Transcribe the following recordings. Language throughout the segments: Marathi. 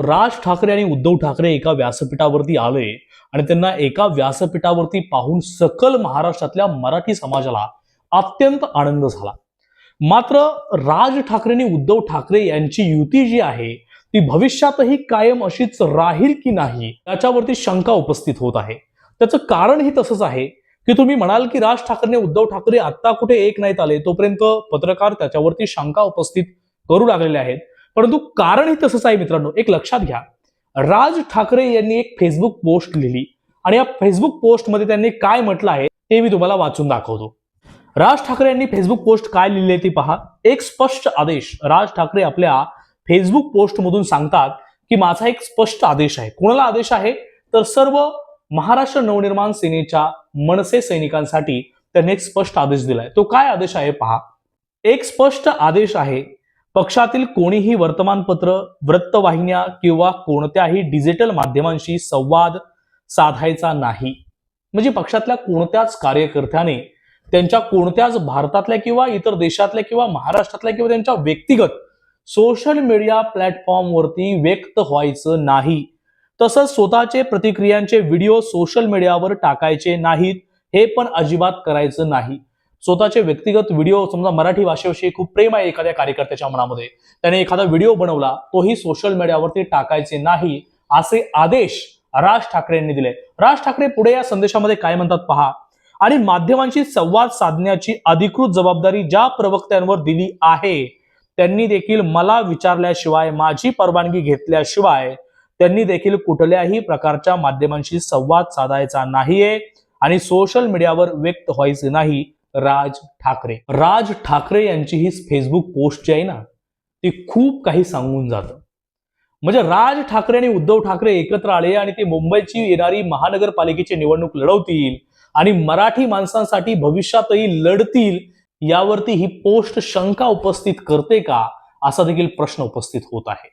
राज ठाकरे आणि उद्धव ठाकरे एका व्यासपीठावरती आले आणि त्यांना एका व्यासपीठावरती पाहून सकल महाराष्ट्रातल्या मराठी समाजाला अत्यंत आनंद झाला. मात्र राज ठाकरे आणि उद्धव ठाकरे यांची युती जी आहे ती भविष्यातही कायम अशीच राहील की नाही याच्यावरती शंका उपस्थित होत आहे. त्याचं कारणही तसंच आहे की तुम्ही म्हणाल की राज ठाकरे उद्धव ठाकरे आता कुठे एक नाहीत आले तोपर्यंत पत्रकार त्याच्यावरती शंका उपस्थित करू लागलेले आहेत. परंतु कारणही तसंच आहे मित्रांनो एक लक्षात घ्या. राज ठाकरे यांनी एक फेसबुक पोस्ट लिहिली आणि या फेसबुक पोस्टमध्ये त्यांनी काय म्हटलं आहे ते मी तुम्हाला वाचून दाखवतो. राज ठाकरे यांनी फेसबुक पोस्ट काय लिहिली ती पहा. एक स्पष्ट आदेश राज ठाकरे आपल्या फेसबुक पोस्टमधून सांगतात की माझा एक स्पष्ट आदेश आहे. कोणाला आदेश आहे? तर सर्व महाराष्ट्र नवनिर्माण सेनेच्या मनसे सैनिकांसाठी त्यांनी एक स्पष्ट आदेश दिलाय. तो काय आदेश आहे पहा. एक स्पष्ट आदेश आहे पक्षातील कोणीही वर्तमानपत्र वृत्तवाहिन्या किंवा कोणत्याही डिजिटल माध्यमांशी संवाद साधायचा नाही. म्हणजे पक्षातल्या कोणत्याच कार्यकर्त्याने त्यांच्या कोणत्याच भारतातल्या किंवा इतर देशातल्या किंवा महाराष्ट्रातल्या किंवा त्यांच्या व्यक्तिगत सोशल मीडिया प्लॅटफॉर्मवरती व्यक्त व्हायचं नाही. तसंच स्वतःचे प्रतिक्रियांचे व्हिडिओ सोशल मीडियावर टाकायचे नाहीत हे पण अजिबात करायचं नाही. स्वतःचे व्यक्तिगत व्हिडिओ समजा मराठी भाषेविषयी खूप प्रेम आहे एखाद्या कार्यकर्त्याच्या मनामध्ये. त्याने एखादा व्हिडिओ बनवला तोही सोशल मीडियावरती टाकायचे नाही असे आदेश राज ठाकरे यांनी दिले. राज ठाकरे पुढे या संदेशामध्ये काय म्हणतात पहा? आणि माध्यमांशी संवाद साधण्याची अधिकृत जबाबदारी ज्या प्रवक्त्यांवर दिली आहे त्यांनी देखील मला विचारल्याशिवाय माझी परवानगी घेतल्याशिवाय त्यांनी देखील कुठल्याही प्रकारच्या माध्यमांशी संवाद साधायचा नाहीये आणि सोशल मीडियावर व्यक्त व्हायचे नाही. राज ठाकरे. राज ठाकरे यांची ही फेसबुक पोस्ट जी आहे ना ती खूप काही सांगून जातं. म्हणजे राज ठाकरे आणि उद्धव ठाकरे एकत्र आले आणि ते मुंबईची येणारी महानगरपालिकेची निवडणूक लढवतील आणि मराठी माणसांसाठी भविष्यातही लढतील यावरती ही पोस्ट शंका उपस्थित करते का असा देखील प्रश्न उपस्थित होत आहे.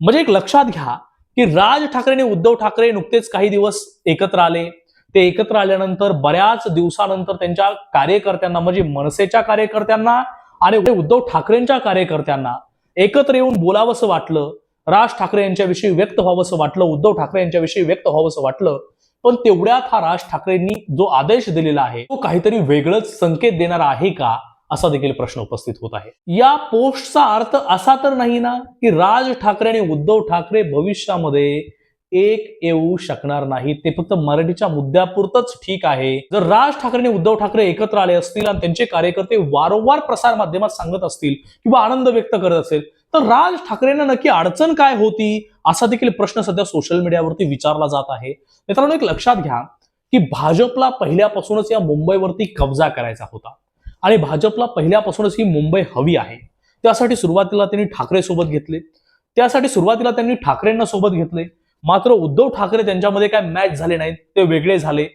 म्हणजे एक लक्षात घ्या की राज ठाकरे आणि उद्धव ठाकरे नुकतेच काही दिवस एकत्र आले ते एकत्र आल्यानंतर बऱ्याच दिवसानंतर त्यांच्या कार्यकर्त्यांना म्हणजे मनसेच्या कार्यकर्त्यांना आणि उद्धव ठाकरेंच्या कार्यकर्त्यांना एकत्र येऊन बोलावंसं वाटलं. राज ठाकरे यांच्याविषयी व्यक्त व्हावंसं वाटलं उद्धव ठाकरे यांच्याविषयी व्यक्त व्हावंसं वाटलं. पण तेवढ्यात हा राज ठाकरेंनी जो आदेश दिलेला आहे तो काहीतरी वेगळंच संकेत देणारा आहे का असा देखील प्रश्न उपस्थित होत आहे. या पोस्टचा अर्थ असा तर नाही ना की राज ठाकरे आणि उद्धव ठाकरे भविष्यामध्ये एक येऊ शकणार नाही. ते फक्त मराठीच्या मुद्द्यापुरतच ठीक आहे. जर राज ठाकरे आणि उद्धव ठाकरे एकत्र आले असतील आणि त्यांचे कार्यकर्ते वारंवार प्रसार माध्यमात सांगत असतील किंवा आनंद व्यक्त करत असेल तर राज ठाकरेंना नक्की अडचण काय होती? असा देखील प्रश्न सध्या सोशल मीडियावरती विचारला जात आहे. मित्रांनो एक लक्षात घ्या की भाजपला पहिल्यापासूनच या मुंबईवरती कब्जा करायचा होता. आणि भाजपला पहिल्यापासूनच ही मुंबई हवी आहे. त्यासाठी सुरुवातीला त्यांनी ठाकरे सोबत घेतले. त्यासाठी सुरुवातीला त्यांनी ठाकरेंना सोबत घेतले. मात्र उद्धव ठाकरे त्यांच्यामध्ये काय मॅच झाले नाहीत ते वेगळे झाले.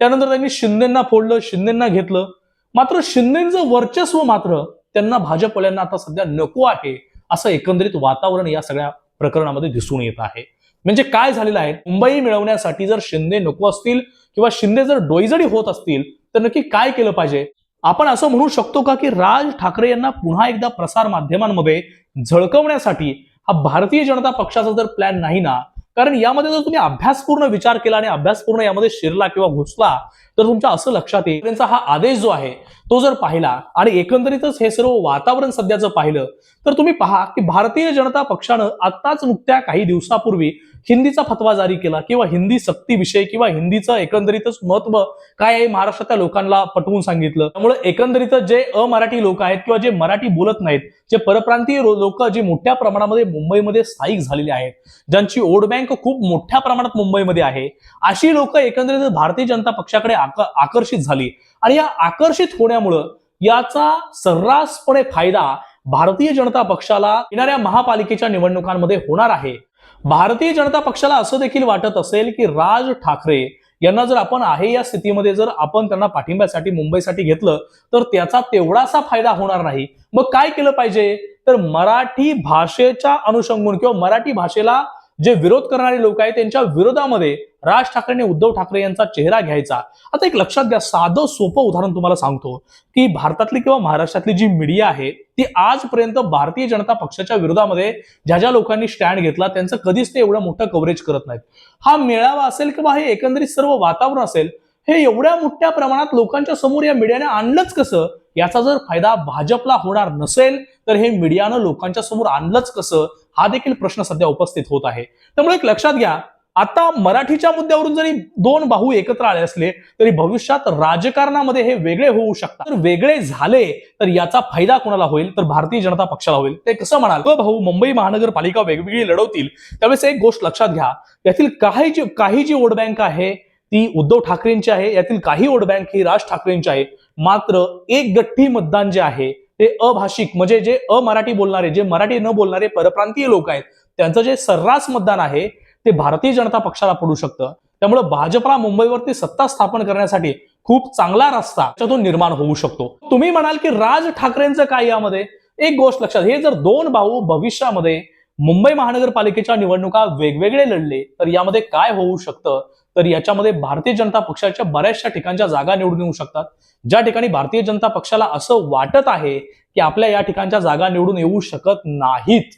त्यानंतर त्यांनी शिंदेना फोडलं शिंदेना घेतलं. मात्र शिंदेचं वर्चस्व मात्र त्यांना भाजपवाल्यांना आता सध्या नको आहे असं एकंदरीत वातावरण या सगळ्या प्रकरणामध्ये दिसून येत आहे. म्हणजे काय झालेलं आहे? मुंबई मिळवण्यासाठी जर शिंदे नको असतील किंवा शिंदे जर डोईजडी होत असतील तर नक्की काय केलं पाहिजे? आपण असं म्हणू शकतो का की राज ठाकरे यांना पुन्हा एकदा प्रसार माध्यमांमध्ये झळकवण्यासाठी हा भारतीय जनता पक्षाचा जर प्लॅन नाही ना कारण यामध्ये जर तुम्ही अभ्यासपूर्ण विचार केला आणि अभ्यासपूर्ण यामध्ये शिरला किंवा घुसला तर तुमच्या असं लक्षात येईल. त्यांचा हा आदेश जो आहे तो जर पाहिला आणि एकंदरीतच हे सर्व वातावरण सध्याचं पाहिलं तर तुम्ही पहा की भारतीय जनता पक्षानं आत्ताच नुकत्या काही दिवसापूर्वी हिंदीचा फतवा जारी केला किंवा हिंदी सक्तीविषयी किंवा हिंदीचं एकंदरीतच महत्त्व काय आहे महाराष्ट्रातल्या लोकांना पटवून सांगितलं. त्यामुळे एकंदरीतच जे अमराठी लोक आहेत किंवा जे मराठी बोलत नाहीत जे परप्रांतीय लोक जे मोठ्या प्रमाणामध्ये मुंबईमध्ये स्थायिक झालेले आहेत ज्यांची ओट बँक खूप मोठ्या प्रमाणात मुंबईमध्ये आहे अशी लोक एकंदरीत भारतीय जनता पक्षाकडे आक- आकर्षित झाली. आणि या आकर्षित होण्यामुळं याचा सर्रासपणे फायदा भारतीय जनता पक्षाला येणाऱ्या महापालिकेच्या निवडणुकांमध्ये होणार आहे. भारतीय जनता पक्षाला असं देखील वाटत असेल की राज ठाकरे यांना जर आपण आहे या स्थितीमध्ये जर आपण त्यांना पाठिंब्यासाठी मुंबईसाठी घेतलं तर त्याचा तेवढासा फायदा होणार नाही. मग काय केलं पाहिजे? तर मराठी भाषेच्या अनुषंगून किंवा मराठी भाषेला जे विरोध करणारे लोक आहेत त्यांच्या विरोधामध्ये राज ठाकरेंनी उद्धव ठाकरे यांचा चेहरा घ्यायचा. आता एक लक्षात घ्या साधं सोपं उदाहरण तुम्हाला सांगतो की भारतातली किंवा महाराष्ट्रातली जी मीडिया आहे ती आजपर्यंत भारतीय जनता पक्षाच्या विरोधामध्ये ज्या ज्या लोकांनी स्टँड घेतला त्यांचं कधीच ते एवढं मोठं कव्हरेज करत नाहीत. हा मेळावा असेल किंवा हे एकंदरीत सर्व वातावरण असेल हे एवढ्या मोठ्या प्रमाणात लोकांच्या समोर या मीडियाने आणलंच कसं? याचा जर फायदा भाजपला होणार नसेल तर हे मीडियानं लोकांच्या समोर आणलंच कसं? हा देखील प्रश्न सध्या उपस्थित होत आहे. त्यामुळे एक लक्षात घ्या आता मराठीच्या मुद्द्यावरून जरी दोन भाऊ एकत्र आले असले तरी भविष्यात राजकारणामध्ये हे वेगळे होऊ शकतात. तर वेगळे झाले तर याचा फायदा कोणाला होईल? तर भारतीय जनता पक्षाला होईल. ते कसं म्हणाल? ग भाऊ मुंबई महानगरपालिका वेगवेगळी लढवतील. त्यावेळेस एक गोष्ट लक्षात घ्या. यातील काही जी काही जी वोट बँक आहे ती उद्धव ठाकरेंची आहे. यातील काही वोट बँक ही राज ठाकरेंची आहे. मात्र एक गठ्ठी मतदान जे आहे ते अभाषिक म्हणजे जे अमराठी बोलणारे जे मराठी न बोलणारे परप्रांतीय लोक आहेत त्यांचं जे सर्रास मतदान आहे ते भारतीय जनता पक्षाला पडू शकतं. त्यामुळे भाजपला मुंबईवरती सत्ता स्थापन करण्यासाठी खूप चांगला रस्ता त्यातून निर्माण होऊ शकतो. तुम्ही म्हणाल की राज ठाकरेंचं काय यामध्ये? एक गोष्ट लक्षात हे जर दोन भाऊ भविष्यामध्ये मुंबई महानगरपालिकेच्या निवडणुका वेगवेगळे लढले तर यामध्ये काय होऊ शकतं? तर याच्यामध्ये भारतीय जनता पक्षाच्या बऱ्याचशा ठिकाणच्या जागा निवडून येऊ शकतात. ज्या ठिकाणी भारतीय जनता पक्षाला असं वाटत आहे की आपल्या या ठिकाणच्या जागा निवडून येऊ शकत नाहीत.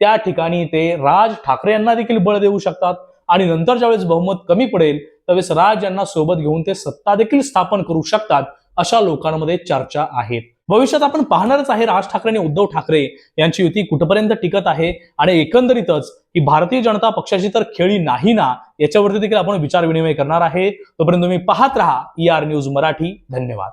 त्या ठिकाणी ते राज ठाकरे यांना देखील बळ देऊ शकतात. आणि नंतर ज्यावेळेस बहुमत कमी पडेल त्यावेळेस राज यांना सोबत घेऊन ते सत्ता देखील स्थापन करू शकतात अशा लोकांमध्ये चर्चा आहेत भविष्यात आपण पाहणारच आहे राज ठाकरे आणि उद्धव ठाकरे यांची युती कुठपर्यंत टिकत आहे आणि एकंदरीतच की भारतीय जनता पक्षाची तर खेळी नाही ना याच्यावरती देखील आपण विचार विनिमय करणार आहे. तोपर्यंत तुम्ही पाहत राहा ई आर न्यूज मराठी. धन्यवाद.